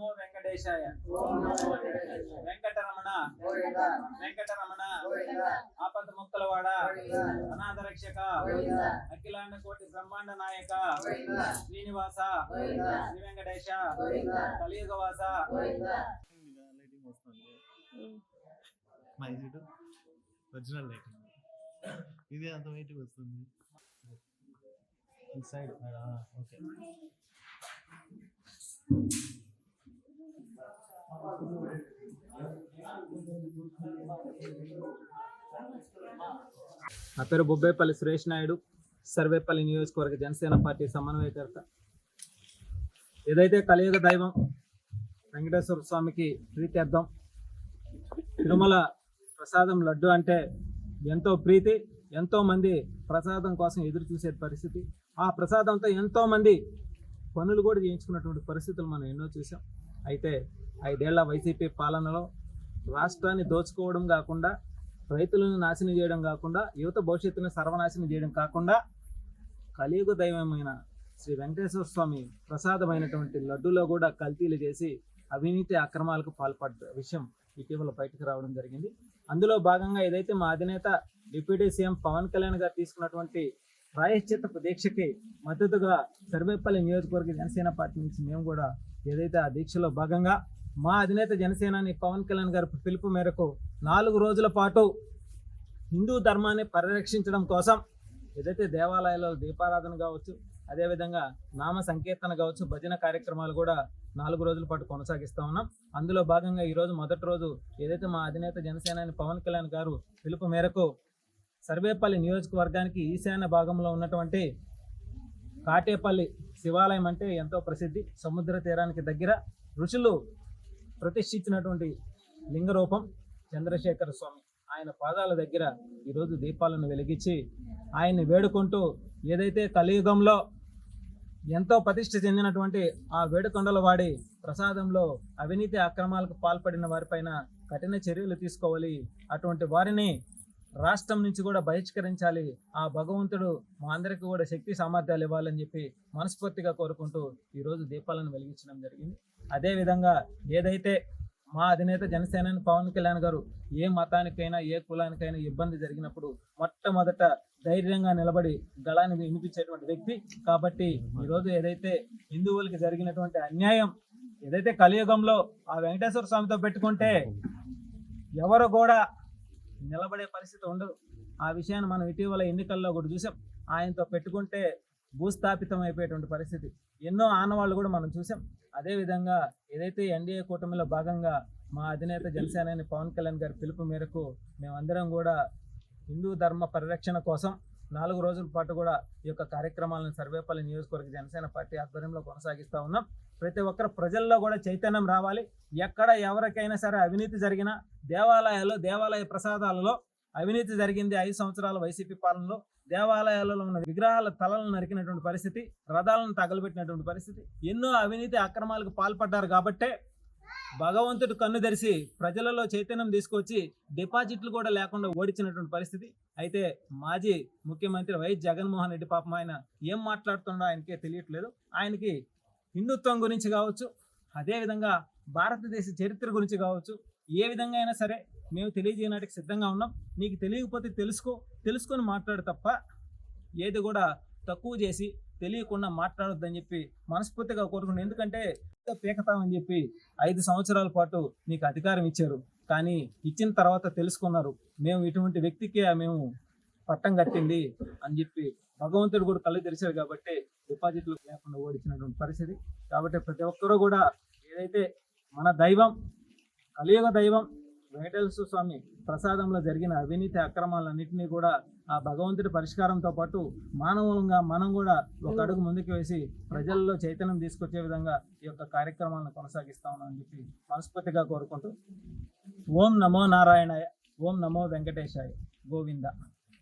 వెంకటేశాయ. వెంకటరమణ. వెంకటరమణ. ఆపద ముక్కలవాడ అనాథ రక్షక అఖిలాండ కోటి బ్రహ్మాండ నాయక. శ్రీనివాస. శ్రీ వెంకటేశ. కలియుగవాస. లైటింగ్ వస్తుంది ఒరిజినల్ లైటింగ్ ఇది అంత వెయిట్ వస్తుంది. Side okay. నా పేరు బొబ్బేపల్లి సురేష్ నాయుడు సర్వేపల్లి నియోజకవర్గ జనసేన పార్టీ సమన్వయకర్త. ఏదైతే కలియుగ దైవం వెంకటేశ్వర స్వామికి ప్రీత్యర్థం తిరుమల ప్రసాదం లడ్డు అంటే ఎంతో ప్రీతి ఎంతోమంది ప్రసాదం కోసం ఎదురు చూసే పరిస్థితి. ఆ ప్రసాదంతో ఎంతోమంది పనులు కూడా చేయించుకున్నటువంటి పరిస్థితులు మనం ఎన్నో చూసాం. అయితే ఐదేళ్ళ వైసీపీ పాలనలో రాష్ట్రాన్ని దోచుకోవడం కాకుండా రైతులను నాశనం చేయడం కాకుండా యువత భవిష్యత్తును సర్వనాశనం చేయడం కాకుండా కలియుగ దైవమైన శ్రీ వెంకటేశ్వర స్వామి ప్రసాదమైనటువంటి లడ్డూలో కూడా కల్తీలు చేసి అవినీతి అక్రమాలకు పాల్పడ్డ విషయం ఇటీవల బయటకు రావడం జరిగింది. అందులో భాగంగా ఏదైతే మా అధినేత డిప్యూటీ సీఎం పవన్ కళ్యాణ్ గారు తీసుకున్నటువంటి ప్రాయశ్చిత్త దీక్షకి మద్దతుగా సర్వేపల్లి నియోజకవర్గ జనసేన పార్టీ నుంచి మేము కూడా ఏదైతే ఆ దీక్షలో భాగంగా మా అధినేత జనసేనాని పవన్ కళ్యాణ్ గారి పిలుపు మేరకు నాలుగు రోజుల పాటు హిందూ ధర్మాన్ని పరిరక్షించడం కోసం ఏదైతే దేవాలయాల్లో దీపారాధన కావచ్చు అదేవిధంగా నామ సంకీర్తన కావచ్చు భజన కార్యక్రమాలు కూడా నాలుగు రోజుల పాటు కొనసాగిస్తూ ఉన్నాం. అందులో భాగంగా ఈరోజు మొదటి రోజు ఏదైతే మా అధినేత జనసేనాని పవన్ కళ్యాణ్ గారు పిలుపు మేరకు సర్వేపల్లి నియోజకవర్గానికి ఈశాన్య భాగంలో ఉన్నటువంటి కాటేపల్లి శివాలయం అంటే ఎంతో ప్రసిద్ధి. సముద్ర తీరానికి దగ్గర ఋషులు ప్రతిష్ఠించినటువంటి లింగరూపం చంద్రశేఖర స్వామి. ఆయన పాదాల దగ్గర ఈరోజు దీపాలను వెలిగించి ఆయన్ని వేడుకుంటూ ఏదైతే కలియుగంలో ఎంతో ప్రతిష్ఠ చెందినటువంటి ఆ వేడుకొండల వాడి ప్రసాదంలో అవినీతి అక్రమాలకు పాల్పడిన వారిపైన కఠిన చర్యలు తీసుకోవాలి. అటువంటి వారిని రాష్ట్రం నుంచి కూడా బహిష్కరించాలి. ఆ భగవంతుడు మా అందరికీ కూడా శక్తి సామర్థ్యాలు ఇవ్వాలని చెప్పి మనస్ఫూర్తిగా కోరుకుంటూ ఈరోజు దీపాలను వెలిగించడం జరిగింది. అదేవిధంగా ఏదైతే మా అధినేత జనసేన పవన్ కళ్యాణ్ గారు ఏ మతానికైనా ఏ కులానికైనా ఇబ్బంది జరిగినప్పుడు మొట్టమొదట ధైర్యంగా నిలబడి గళాన్ని వినిపించేటువంటి వ్యక్తి. కాబట్టి ఈరోజు ఏదైతే హిందువులకి జరిగినటువంటి అన్యాయం ఏదైతే కలియుగంలో ఆ వెంకటేశ్వర స్వామితో పెట్టుకుంటే ఎవరు కూడా నిలబడే పరిస్థితి ఉండదు. ఆ విషయాన్ని మనం ఇటీవల ఎన్నికల్లో కూడా చూసాం. ఆయనతో పెట్టుకుంటే భూస్థాపితం అయిపోయేటువంటి పరిస్థితి. ఎన్నో ఆనవాళ్ళు కూడా మనం చూసాం. అదేవిధంగా ఏదైతే ఎన్డీఏ కూటమిలో భాగంగా మా అధినేత జనసేనాని పవన్ కళ్యాణ్ గారి పిలుపు మేరకు మేమందరం కూడా హిందూ ధర్మ పరిరక్షణ కోసం నాలుగు రోజుల పాటు కూడా ఈ యొక్క కార్యక్రమాలను సర్వేపల్లి నియోజకవర్గ జనసేన పార్టీ ఆధ్వర్యంలో కొనసాగిస్తూ ఉన్నాం. ప్రతి ఒక్కరు ప్రజల్లో కూడా చైతన్యం రావాలి. ఎక్కడ ఎవరికైనా సరే అవినీతి జరిగినా దేవాలయాల్లో దేవాలయ ప్రసాదాలలో అవినీతి జరిగింది ఐదు సంవత్సరాల వైసీపీ పాలనలో. దేవాలయాలలో ఉన్న విగ్రహాల తలలను నరికినటువంటి పరిస్థితి రథాలను తగలబెట్టినటువంటి పరిస్థితి. ఎన్నో అవినీతి అక్రమాలకు పాల్పడ్డారు కాబట్టే భగవంతుడు కన్ను తెరిచి ప్రజలలో చైతన్యం తీసుకొచ్చి డిపాజిట్లు కూడా లేకుండా ఓడించినటువంటి పరిస్థితి. అయితే మాజీ ముఖ్యమంత్రి వైఎస్ జగన్మోహన్ రెడ్డి పాపం ఆయన ఏం మాట్లాడుతుండో ఆయనకే తెలియట్లేదు. ఆయనకి హిందుత్వం గురించి కావచ్చు అదేవిధంగా భారతదేశ చరిత్ర గురించి కావచ్చు ఏ విధంగా అయినా సరే మేము తెలియజేయడానికి సిద్ధంగా ఉన్నాం. నీకు తెలియకపోతే తెలుసుకో తెలుసుకొని మాట్లాడు తప్ప ఏది కూడా తక్కువ చేసి తెలియకుండా మాట్లాడొద్దని చెప్పి మనస్ఫూర్తిగా కోరుకున్నాను ఎందుకంటే పీకతామని చెప్పి ఐదు సంవత్సరాల పాటు నీకు అధికారం ఇచ్చారు. కానీ ఇచ్చిన తర్వాత తెలుసుకున్నారు. మేము ఇటువంటి వ్యక్తికి మేము పట్టం కట్టింది అని చెప్పి భగవంతుడు కూడా కళ్ళు తెరిచాడు కాబట్టి డిపాజిట్లు లేకుండా ఓడించినటువంటి పరిస్థితి. కాబట్టి ప్రతి ఒక్కరూ కూడా ఏదైతే మన దైవం కలియుగ దైవం వెంకటేశ్వర స్వామి ప్రసాదంలో జరిగిన అవినీతి అక్రమాలన్నింటినీ కూడా ఆ భగవంతుడి పరిష్కారంతో పాటు మానవులంగా మనం కూడా ఒక అడుగు ముందుకు వేసి ప్రజల్లో చైతన్యం తీసుకొచ్చే విధంగా ఈ యొక్క కార్యక్రమాలను కొనసాగిస్తామని చెప్పి మనస్ఫూర్తిగా కోరుకుంటూ. ఓం నమో నారాయణాయ ఓం నమో వెంకటేశాయ గోవింద.